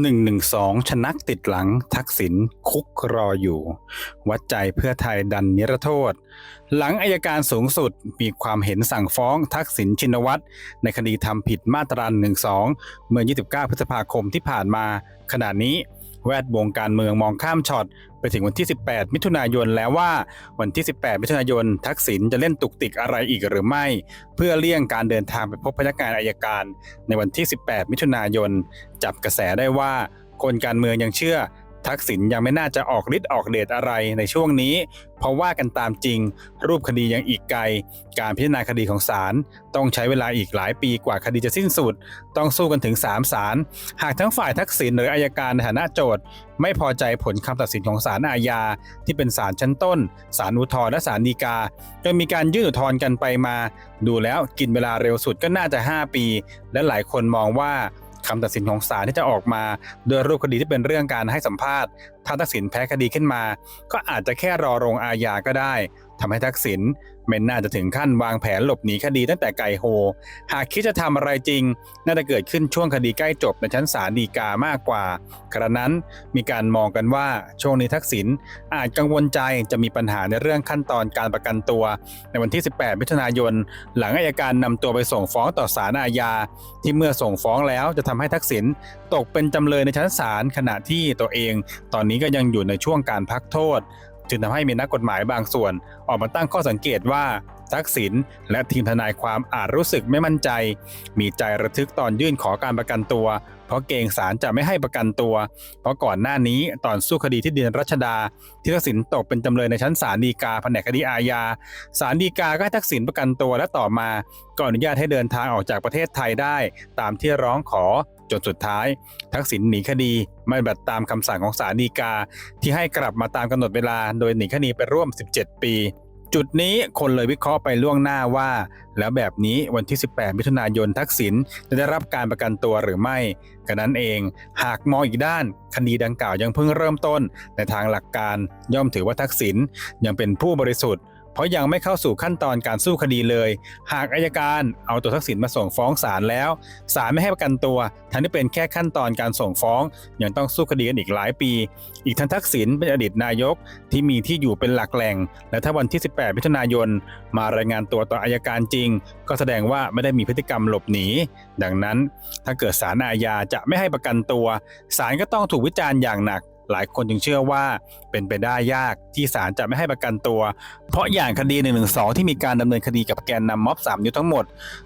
112 ชนักติดหลังทักษิณคุกรออยู่ วัดใจเพื่อไทยดันนิรโทษ หลังอายการสูงสุดมีความเห็นสั่งฟ้องทักษิณชินวัตรในคดีทำผิดมาตรา12เมื่อ 29 พฤษภาคมที่ผ่านมาขณะนี้ แวดวงการเมืองมองข้ามช็อตไปถึงวันที่ 18 มิถุนายนแล้วว่าวันที่ 18 มิถุนายน ทักษิณจะเล่นตุกติกอะไรอีกหรือไม่ เพื่อเลี่ยงการเดินทางไปพบพนักงานอายการ ในวันที่ 18 มิถุนายน จับกระแสได้ว่าคนการเมืองยังเชื่อ ทักษิณยังไม่น่าจะออกฤทธิ์ออกเดชอะไรในช่วงนี้ เพราะว่ากันตามจริง รูปคดียังอีกไกล การพิจารณาคดีของศาลต้องใช้เวลาอีกหลายปีกว่าคดีจะสิ้นสุด ต้องสู้กันถึง 3 ศาลหากทั้งฝ่ายทักษิณหรืออายการในฐานะโจทย์ไม่พอใจผลคำตัดสินของศาลอาญา ที่เป็นศาลชั้นต้นศาลอุทธรณ์และศาลฎีกาจนมีการยื่นอุทธรณ์กันไปมา ดูแล้วกินเวลาเร็วสุดก็น่าจะ 5 ปี และหลายคนมองว่า คำตัดสินของศาลที่จะออกมา โดยรูปคดีที่เป็นเรื่องการให้สัมภาษณ์ถ้าทักษิณแพ้คดีขึ้นมา ก็อาจจะแค่รอรงอาญาก็ได้ทำให้ทักษิณ ไม่น่าจะถึงขั้นวางแผนหลบหนีคดีตั้งแต่ไกโฮ หากคิดจะทำอะไรจริง น่าจะเกิดขึ้นช่วงคดีใกล้จบในชั้นศาลฎีกามากกว่า กระนั้นมีการมองกันว่าช่วงนี้ทักษิณอาจกังวลใจจะมีปัญหาในเรื่องขั้นตอนการประกันตัว ในวันที่ 18 มิถุนายน หลังอายการนำตัวไปส่งฟ้องต่อศาลอาญา ที่เมื่อส่งฟ้องแล้วจะทำให้ทักษิณตกเป็นจำเลยในชั้นศาลขณะที่ตัวเอง ตอนนี้ก็ยังอยู่ในช่วงการพักโทษ จึงทำให้มีนักกฎหมายบางส่วนออกมาตั้งข้อสังเกตว่า ทักษิณและทีมทนายความอาจรู้สึกไม่มั่นใจ มีใจระทึกตอนยื่นขอการประกันตัว เพราะเกรงศาลจะไม่ให้ประกันตัว เพราะก่อนหน้านี้ตอนสู้คดีที่ดินรัชดา ที่ทักษิณตกเป็นจำเลยในชั้นศาลฎีกาแผนกคดีอาญาศาลฎีกาก็ให้ทักษิณประกันตัวและต่อมาก็อนุญาตให้เดินทางออกจากประเทศไทยได้ ตามที่ร้องขอจนสุดท้าย ทักษิณหนีคดีไม่ปฏิบัตตามคำสั่งของศาลฎีกา ที่ให้กลับมาตามกำหนดเวลาโดยหนีคดีไปร่วม 17 ปี จุดนี้คนเลยวิเคราะห์ไปล่วงหน้าว่า แล้วแบบนี้วันที่ 18 มิถุนายนทักษิณจะได้รับการประกันตัวหรือไม่กระนั้นเอง หากมองอีกด้าน คดีดังกล่าวยังเพิ่งเริ่มต้นในทางหลักการย่อมถือว่าทักษิณยังเป็นผู้บริสุทธิ์ เพราะยังไม่เข้าสู่ขั้นตอนการสู้คดีเลย หากอายการเอาตัวทักษิณมาส่งฟ้องศาลแล้วศาลไม่ให้ประกันตัว ทั้งที่เป็นแค่ขั้นตอนการส่งฟ้องยังต้องสู้คดีกันอีกหลายปี อีกทั้งทักษิณเป็นอดีตนายกที่มีที่อยู่เป็นหลักแหล่ง และถ้าวันที่ 18 มิถุนายน มารายงานตัวต่ออายการจริง ก็แสดงว่าไม่ได้มีพฤติกรรมหลบหนี ดังนั้น ถ้าเกิดศาลอาญาจะไม่ให้ประกันตัวศาลก็ต้องถูกวิจารณ์อย่างหนัก หลายคนจึงเชื่อว่าเป็นไปได้ยากที่ศาลจะไม่ให้ประกันตัว เพราะอย่างคดี1นึที่มีการดำเนินคดีกับแกนนำม็อบ3นิ้วทั้งหมด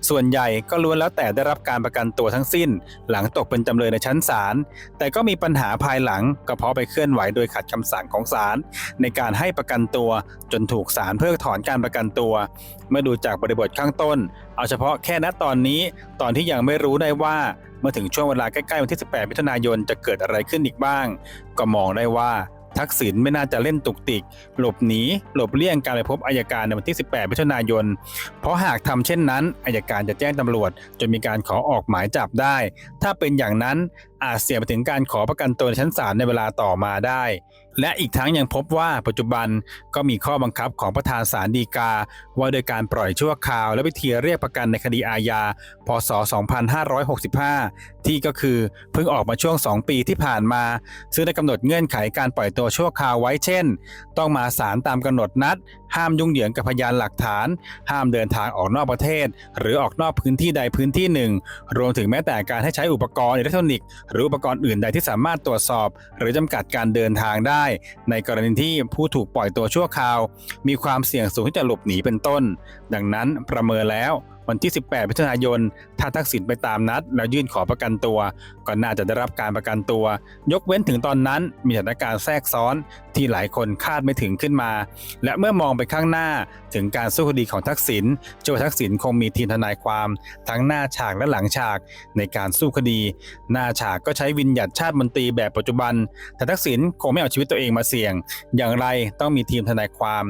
ส่วนใหญ่ก็ล้วนแล้วแต่ได้รับการประกันตัวทั้งสิ้น หลังตกเป็นจำเลยในชั้นศาลแต่ก็มีปัญหาภายหลังก็เพราะไปเคลื่อนไหวโดยขัดคำสั่งของศาลในการให้ประกันตัวจนถูกศาลเพิกถอนการประกันตัว เมื่อดูจากบริบทข้างต้น เอาเฉพาะแค่ณตอนนี้ตอนที่ยังไม่รู้ได้ว่า เมื่อถึงช่วงเวลาใกล้ๆวันที่ 18 มิถุนายนจะเกิดอะไรขึ้นอีกบ้าง ก็มองได้ว่าทักษิณไม่น่าจะเล่นตุกติก หลบหนี หลบเลี่ยงการไปพบอายการในวันที่ 18 มิถุนายน เพราะหากทำเช่นนั้นอายการจะแจ้งตำรวจจนมีการขอออกหมายจับได้ ถ้าเป็นอย่างนั้นอาจเสี่ยงไปถึงการขอประกันตัวในชั้นศาลในเวลาต่อมาได้ และอีกทั้งยังพบว่าปัจจุบันก็มีข้อบังคับของประธานศาลฎีกา ว่าโดยการปล่อยชั่วคราว และวิธีเรียกประกันในคดีอาญา พศ 2565 ที่ก็คือเพิ่งออกมาช่วง 2 ปีที่ผ่านมา ซึ่งได้กำหนดเงื่อนไขการปล่อยตัวชั่วคราวไว้เช่น ต้องมาศาลตามกำหนดนัด ห้ามยุ่งเหยิงกับพยานหลักฐาน ห้ามเดินทางออกนอกประเทศ หรือออกนอกพื้นที่ใดพื้นที่หนึ่ง รวมถึงแม้แต่การให้ใช้อุปกรณ์อิเล็กทรอนิกส์หรืออุปกรณ์อื่นใดที่สามารถตรวจสอบ หรือจำกัดการเดินทางได้ในกรณีที่ผู้ถูกปล่อยตัวชั่วคราว มีความเสี่ยงสูงที่จะหลบหนีเป็นต้น ดังนั้นประเมินแล้ว วันที่ 18 มิถุนายน ถ้าทักษิณไปตามนัด แล้วยื่นขอประกันตัว ก็น่าจะได้รับการประกันตัว ยกเว้นถึงตอนนั้นมีสถานการณ์แทรกซ้อนที่หลายคนคาดไม่ถึงขึ้นมา และเมื่อมองไปข้างหน้าถึงการสู้คดีของทักษิณเจ้าทักษิณคงมีทีมทนายความทั้งหน้าฉากและหลังฉากในการสู้คดี หน้าฉากก็ใช้วินหยัดชาติมนตรีแบบปัจจุบัน แต่ทักษิณคงไม่เอาชีวิตตัวเองมาเสี่ยง อย่างไรต้องมีทีมทนายความ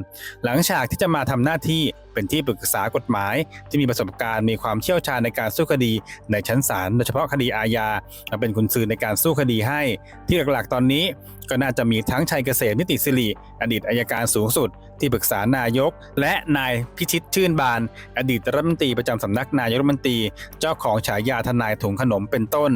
หลังฉากที่จะมาทำหน้าที่ เป็นที่ปรึกษากฎหมาย ที่มีประสบการณ์มีความเชี่ยวชาญในการสู้คดีในชั้นศาลโดยเฉพาะคดีอาญามาเป็นคุณซือในการสู้คดีให้ ที่หลักๆ ตอนนี้ก็น่าจะมีทั้งชัยเกษมนิติสิริอดีตอายการสูงสุด ที่ปรึกษานายก และนายพิชิตชื่นบาน อดีตรัฐมนตรีประจำสำนักนายกรัฐมนตรี เจ้าของฉายาทนายถุงขนมเป็นต้น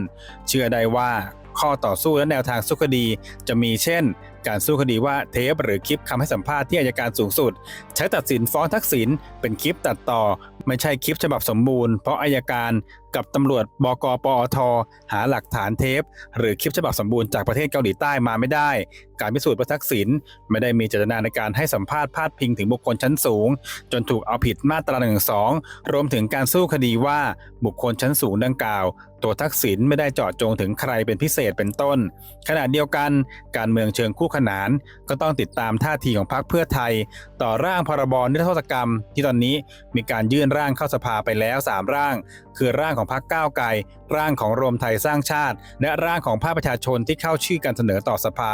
เชื่อได้ว่าข้อต่อสู้และแนวทางสู้คดีจะมีเช่น การสู้คดีว่าเทปหรือคลิปคำให้สัมภาษณ์ที่อายการสูงสุด ใช้ตัดสินฟ้องทักษิณเป็นคลิปตัดต่อ ไม่ใช่คลิปฉบับสมบูรณ์เพราะอายการกับตำรวจบกปอท หาหลักฐานเทป หรือคลิปฉบับสมบูรณ์จากประเทศเกาหลีใต้มาไม่ได้ การพิสูจน์ว่าทักษิณไม่ได้มีเจตนาในการให้สัมภาษณ์พาดพิงถึงบุคคลชั้นสูง จนถูกเอาผิดมาตรา1นึรวมถึงการสู้คดีว่าบุคคลชั้นสูงดังกล่าว ตัวทักษิณไม่ได้เจาะจงถึงใครเป็นพิเศษเป็นต้น ขณะเดียวกัน การเมืองเชิงคู่ขนาน ก็ต้องติดตามท่าทีของพรรคเพื่อไทย ต่อร่างพรบนิรโทษกรรม ที่ตอนนี้มีการยื่นร่างเข้าสภาไปแล้ว 3 ร่าง คือร่างของพรรคก้าวไกล ร่างของรวมไทยสร้างชาติ และร่างของภาคประชาชนที่เข้าชื่อการเสนอต่อสภา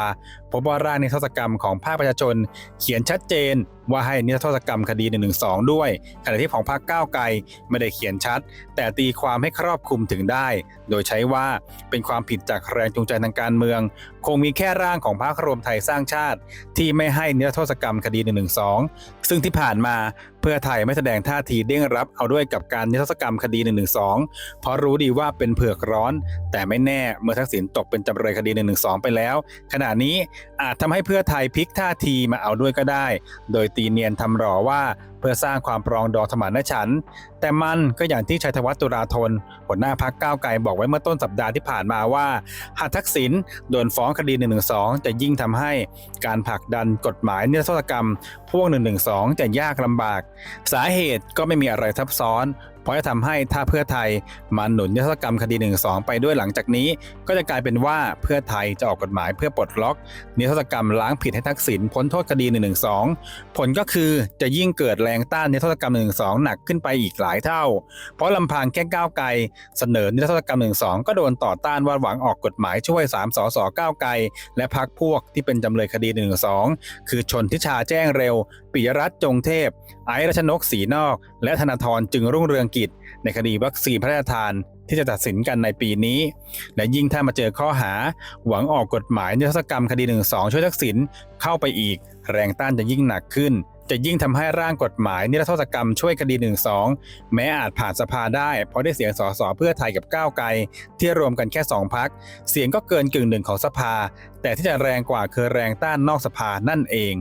พบว่าร่างนิรโทษกรรมของภาคประชาชน เขียนชัดเจน ว่าให้นิรโทษกรรมคดี1นึด้วยขณะที่ของพรรคก้าวไกลไม่ได้เขียนชัด แต่ตีความให้ครอบคลุมถึงได้ โดยใช้ว่าเป็นความผิดจากแรงจูงใจทางการเมือง คงมีแค่ร่างของพรรครวมไทยสร้างชาติ ที่ไม่ให้นิรโทษกรรมคดี1นึซึ่งที่ผ่านมา พื่อไทยไม่แสดงท่าทีเด้งรับเอาด้วยกับการนิรโทษกรรมคดี1นึเพราะรู้ดีว่าเป็นเผือกร้อน แต่ไม่แน่เมื่อทักษิณตกเป็นจำเลยคดี1นึไปแล้ว ขณะนี้อาจทำให้เพื่อไทยพลิกท่าทีมาเอาด้วยก็ได้ โดยตีเนียนทำหรอว่าเพื่อสร้างความปรองดองสมานฉันท์แต่มันก็อย่างที่ชัยธวัฒน์ตุลาธนหัวหน้าพักก้าวไกลบอกไว้เมื่อต้นสัปดาห์ที่ผ่านมาว่าหากทักษิณโดนฟ้องคดี 112 จะยิ่งทำให้การผลักดันกฎหมายนิรโทษกรรมพวก 112 จะยากลำบาก สาเหตุก็ไม่มีอะไรซับซ้อน เพราะจะทำให้ถ้าเพื่อไทยมาหนุนนิรโทษกรรมคดี1นึไปด้วยหลังจากนี้ ก็จะกลายเป็นว่าเพื่อไทยจะออกกฎหมายเพื่อปลดล็อกนิรโทษกรรมล้างผิดให้ทักษิณพ้นโทษคดี1นึผลก็คือจะยิ่งเกิดแรงต้านนิรโทษกรรม1นึหนักขึ้นไปอีกหลายเท่า เพราะลำพังแค่ก้าวไกลเสนอนิรโทษกรรม1นึก็โดนต่อต้านว่าหวังออกกฎหมายช่วย3สสก้าวไกลและพักพวกที่เป็นจำเลยคดี1นึคือชนทิชาแจ้งเร็ว ปิยรัตน์จงเทพ ไอรัชนกศรีนอก และธนาธรจึงรุ่งเรืองกิจ ในคดีวัคซีนพระราชทานที่จะตัดสินกันในปีนี้ และยิ่งถ้ามาเจอข้อหา หวังออกกฎหมายนิรโทษกรรมคดี1นึช่วยทักษิณเข้าไปอีก แรงต้านจะยิ่งหนักขึ้น จะยิ่งทำให้ร่างกฎหมายนิรโทษกรรมช่วยคดี1นึแม้อาจผ่านสภาได้ เพราะได้เสียงสสเพื่อไทยกับก้าวไกล ที่รวมกันแค่2พัก เสียงก็เกินกึ่งหนึ่งของสภา แต่ที่จะแรงกว่าคือแรงต้านนอกสภานั่นเอง